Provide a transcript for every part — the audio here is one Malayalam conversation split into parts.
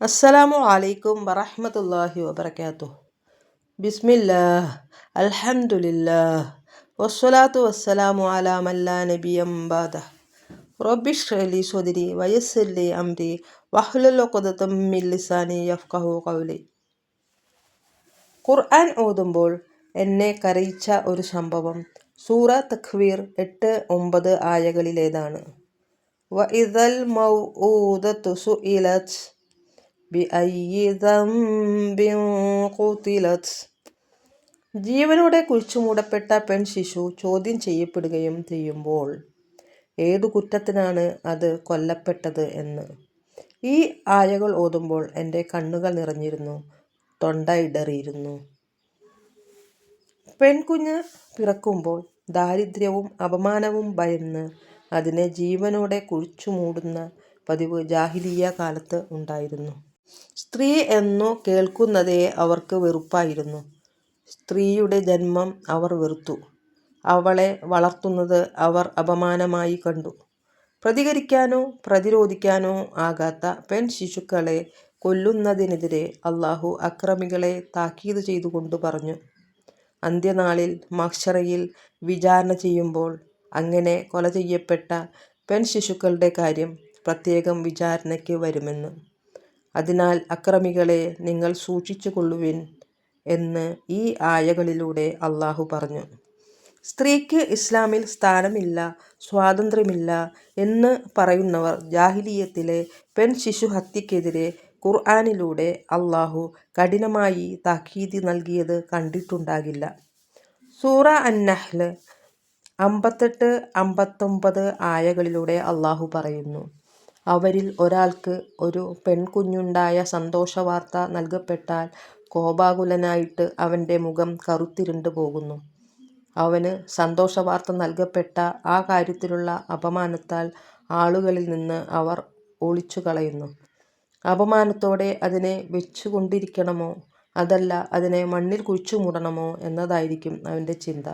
അസ്സലാമു അലൈക്കും വറഹമത്തല്ലാഹി വബർക്കാത്തു ബിസ്മില്ലാഹ് അൽഹംദുലില്ലാഹ് വസ്സലാത്തു വസ്സലാമു അലാ മല്ലാ നബി അംബാദ റബ്ബിഷ് അലി സ്വദിരി വയസ്സല്ലി അംരി വഹ്ലുലൊക്കതം മില്ലിസാനി യഫ്കഹു കൗലി ഖുർആൻ ഓതുമ്പോൾ എന്നെ കരയിച്ച ഒരു സംഭവം സൂറ തഖ്വീർ എട്ട് ഒമ്പത് ആയകളിലേതാണ്. വ ഇതൽ മൗ ഊദത്തു സുഇലത്ത് ജീവനോടെ കുഴിച്ചുമൂടപ്പെട്ട പെൺ ശിശു ചോദ്യം ചെയ്യപ്പെടുകയും ചെയ്യുമ്പോൾ ഏതു കുറ്റത്തിനാണ് അത് കൊല്ലപ്പെട്ടത് എന്ന്. ഈ ആയകൾ ഓതുമ്പോൾ എന്റെ കണ്ണുകൾ നിറഞ്ഞിരുന്നു തൊണ്ട ഇടറിയിരുന്നു. പെൺകുഞ്ഞ് പിറക്കുമ്പോൾ ദാരിദ്ര്യവും അപമാനവും ഭയന്ന് അതിനെ ജീവനോടെ കുഴിച്ചു മൂടുന്ന പതിവ് ജാഹിലിയ കാലത്ത് ഉണ്ടായിരുന്നു. സ്ത്രീ എന്നു കേൾക്കുന്നതേ അവർക്ക് വെറുപ്പായിരുന്നു. സ്ത്രീയുടെ ജന്മം അവർ വെറുത്തു. അവളെ വളർത്തുന്നത് അവർ അപമാനമായി കണ്ടു. പ്രതികരിക്കാനോ പ്രതിരോധിക്കാനോ ആകാത്ത പെൺ ശിശുക്കളെ കൊല്ലുന്നതിനെതിരെ അള്ളാഹു അക്രമികളെ താക്കീത് ചെയ്തുകൊണ്ട് പറഞ്ഞു. അന്ത്യനാളിൽ മക്ഷറയിൽ വിചാരണ ചെയ്യുമ്പോൾ അങ്ങനെ കൊല ചെയ്യപ്പെട്ട പെൺ ശിശുക്കളുടെ കാര്യം പ്രത്യേകം വിചാരണയ്ക്ക് വരുമെന്ന്. അതിനാൽ അക്രമികളെ നിങ്ങൾ സൂക്ഷിച്ചു കൊള്ളുവിൻ എന്ന് ഈ ആയകളിലൂടെ അള്ളാഹു പറഞ്ഞു. സ്ത്രീക്ക് ഇസ്ലാമിൽ സ്ഥാനമില്ല സ്വാതന്ത്ര്യമില്ല എന്ന് പറയുന്നവർ ജാഹിലീയത്തിലെ പെൺ ശിശു ഹത്യക്കെതിരെ ഖുർആാനിലൂടെ അള്ളാഹു കഠിനമായി താക്കീതി നൽകിയത് കണ്ടിട്ടുണ്ടാകില്ല. സൂറ അന്നഹ്ല് അമ്പത്തെട്ട് അമ്പത്തൊമ്പത് ആയകളിലൂടെ അള്ളാഹു പറയുന്നു അവരിൽ ഒരാൾക്ക് ഒരു പെൺകുഞ്ഞുണ്ടായ സന്തോഷവാർത്ത നൽകപ്പെട്ടാൽ കോപാകുലനായിട്ട് അവന്റെ മുഖം കറുത്തിരുണ്ടു പോകുന്നു. അവന് സന്തോഷവാർത്ത നൽകപ്പെട്ട ആ കാര്യത്തിലുള്ള അപമാനത്താൽ ആളുകളിൽ നിന്ന് അവർ ഒളിച്ചുകളയുന്നു. അപമാനത്തോടെ അതിനെ വെച്ചുകൊണ്ടിരിക്കണമോ അതല്ല അതിനെ മണ്ണിൽ കുഴിച്ചുമൂടണമോ എന്നതായിരിക്കും അവന്റെ ചിന്ത.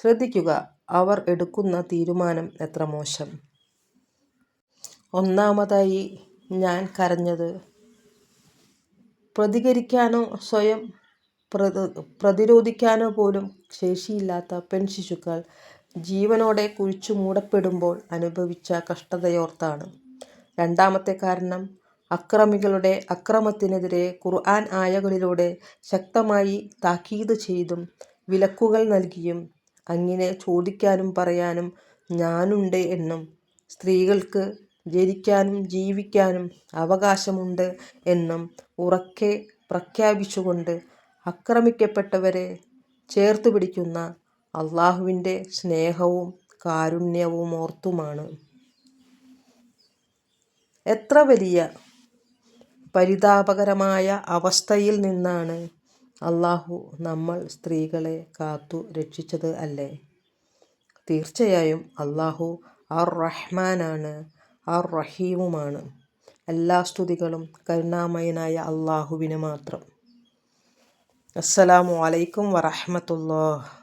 ശ്രദ്ധിക്കുക, അവർ എടുക്കുന്ന തീരുമാനം എത്ര മോശം. ഒന്നാമതായി ഞാൻ കരഞ്ഞത് പ്രതികരിക്കാനോ സ്വയം പ്രതിരോധിക്കാനോ പോലും ശേഷിയില്ലാത്ത പെൺശിശുക്കൾ ജീവനോടെ കുഴിച്ചു മൂടപ്പെടുമ്പോൾ അനുഭവിച്ച കഷ്ടതയോർത്താണ്. രണ്ടാമത്തെ കാരണം അക്രമികളുടെ അക്രമത്തിനെതിരെ ഖുർആൻ ആയകളിലൂടെ ശക്തമായി താക്കീത് ചെയ്തും വിലക്കുകൾ നൽകിയും അങ്ങനെ ചോദിക്കാനും പറയാനും ഞാനുണ്ട് എന്നും സ്ത്രീകൾക്ക് ജനിക്കാനും ജീവിക്കാനും അവകാശമുണ്ട് എന്നും ഉറക്കെ പ്രഖ്യാപിച്ചുകൊണ്ട് ആക്രമിക്കപ്പെട്ടവരെ ചേർത്തുപിടിക്കുന്ന അള്ളാഹുവിന്റെ സ്നേഹവും കാരുണ്യവും ഓർത്തുമാണ് എത്ര വലിയ പരിതാപകരമായ അവസ്ഥയിൽ നിന്നാണ് അള്ളാഹു നമ്മൾ സ്ത്രീകളെ കാത്തു രക്ഷിച്ചത് അല്ലേ. തീർച്ചയായും അള്ളാഹു അർ റഹ്മാനാണ് അർ റഹീമുമാണ്. എല്ലാ സ്തുതികളും കരുണാമയനായ അള്ളാഹുവിന് മാത്രം. അസ്സലാമു അലൈക്കും വറഹ്മത്തുള്ളാഹ്